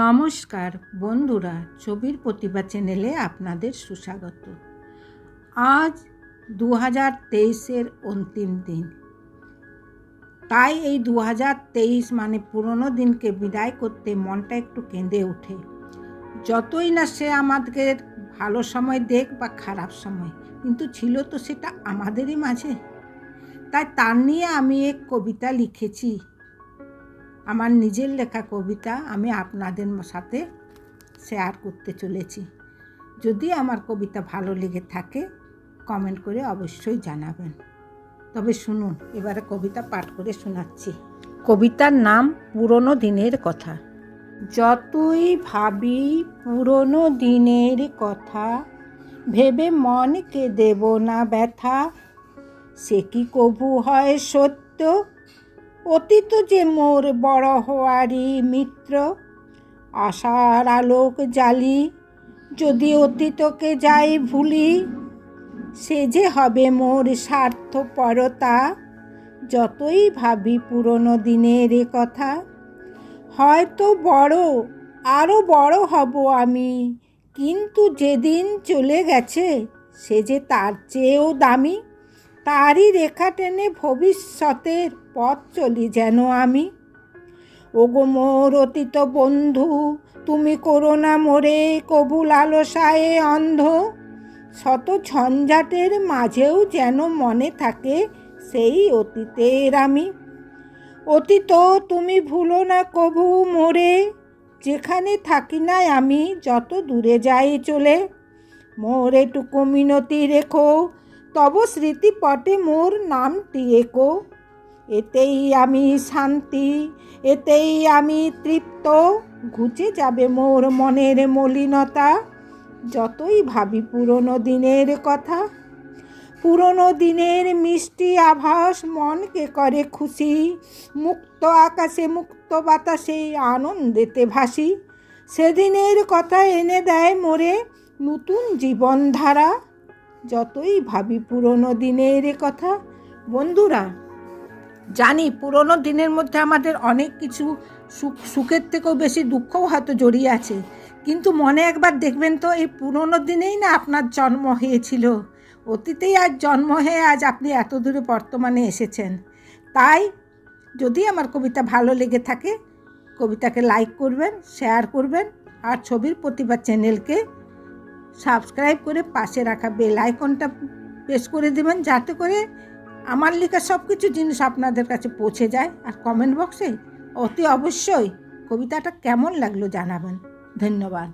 নমস্কার বন্ধুরা, ছবির প্রতিভা চ্যানেলে আপনাদের সুস্বাগত। আজ দু হাজার তেইশের অন্তিম দিন। তাই এই দু হাজার তেইশ মানে পুরনো দিনকে বিদায় করতে মনটা একটু কেঁদে ওঠে। যতই না সে আমাদের ভালো সময় দেখ বা খারাপ সময়, কিন্তু ছিল তো সেটা আমাদেরই মাঝে। তাই তার নিয়ে আমি এক কবিতা লিখেছি। আমার নিজের লেখা কবিতা আমি আপনাদের সাথে শেয়ার করতে চলেছি। যদি আমার কবিতা ভালো লেগে থাকে কমেন্ট করে অবশ্যই জানাবেন। তবে শুনুন, এবারে কবিতা পাঠ করে শোনাচ্ছি। কবিতার নাম পুরনো দিনের কথা। যতই ভাবি পুরনো দিনের কথা, ভেবে মনকে দেব না ব্যথা। সে কি কবু হয় সত্য? অতীত যে মোর বড় হওয়ারই মিত্র, আশার আলোক জালি যদি অতীতকে যাই ভুলি, সে যে হবে মোর স্বার্থপরতা, যতই ভাবি পুরনো দিনের এ কথা। হয়তো বড় আরও বড় হব আমি, কিন্তু যেদিন চলে গেছে, সে যে তার চেয়েও দামি। তারই রেখা টেনে ভবিষ্যতের পথ চলি যেন আমি। ওগো মোর অতীত বন্ধু, তুমি করো না মোরে কবু লালসায়ে অন্ধ। শত ঝঞ্ঝাটের মাঝেও যেন মনে থাকে সেই অতীতের আমি। অতীত, তুমি ভুলো না কবু মোরে, যেখানে থাকি না আমি যত দূরে যাই চলে। মোর এটুকু মিনতি রেখো তব স্মৃতিপটে মোর নামটি একো এতেই আমি শান্তি, এতেই আমি তৃপ্ত, ঘুচে যাবে মোর মনের মলিনতা, যতই ভাবি পুরনো দিনের কথা। পুরনো দিনের মিষ্টি আভাস মনকে করে খুশি, মুক্ত আকাশে, মুক্ত বাতাসে আনন্দেতে ভাসি। সেদিনের কথা এনে দেয় মোরে নতুন জীবনধারা। যতই ভাবি পুরনো দিনের এ কথা। বন্ধুরা, জানি পুরনো দিনের মধ্যে আমাদের অনেক কিছু সুখ, সুখের থেকেও বেশি দুঃখও হয়তো জড়িয়ে আছে। কিন্তু মনে একবার দেখবেন তো, এই পুরনো দিনেই না আপনার জন্ম হয়েছিল। অতীতেই আজ জন্ম হয়ে আজ আপনি এত দূরে বর্তমানে এসেছেন। তাই যদি আমার কবিতা ভালো লেগে থাকে, কবিতাকে লাইক করবেন শেয়ার করবেন, আর ছবির প্রতিভা চ্যানেলকে সাবস্ক্রাইব করে পাশে রাখা বেল আইকনটা প্রেস করে দেবেন, যাতে করে আমার লেখা সব কিছু জিনিস আপনাদের কাছে পৌঁছে যায়। আর কমেন্ট বক্সে অতি অবশ্যই কবিতাটা কেমন লাগল জানাবেন। ধন্যবাদ।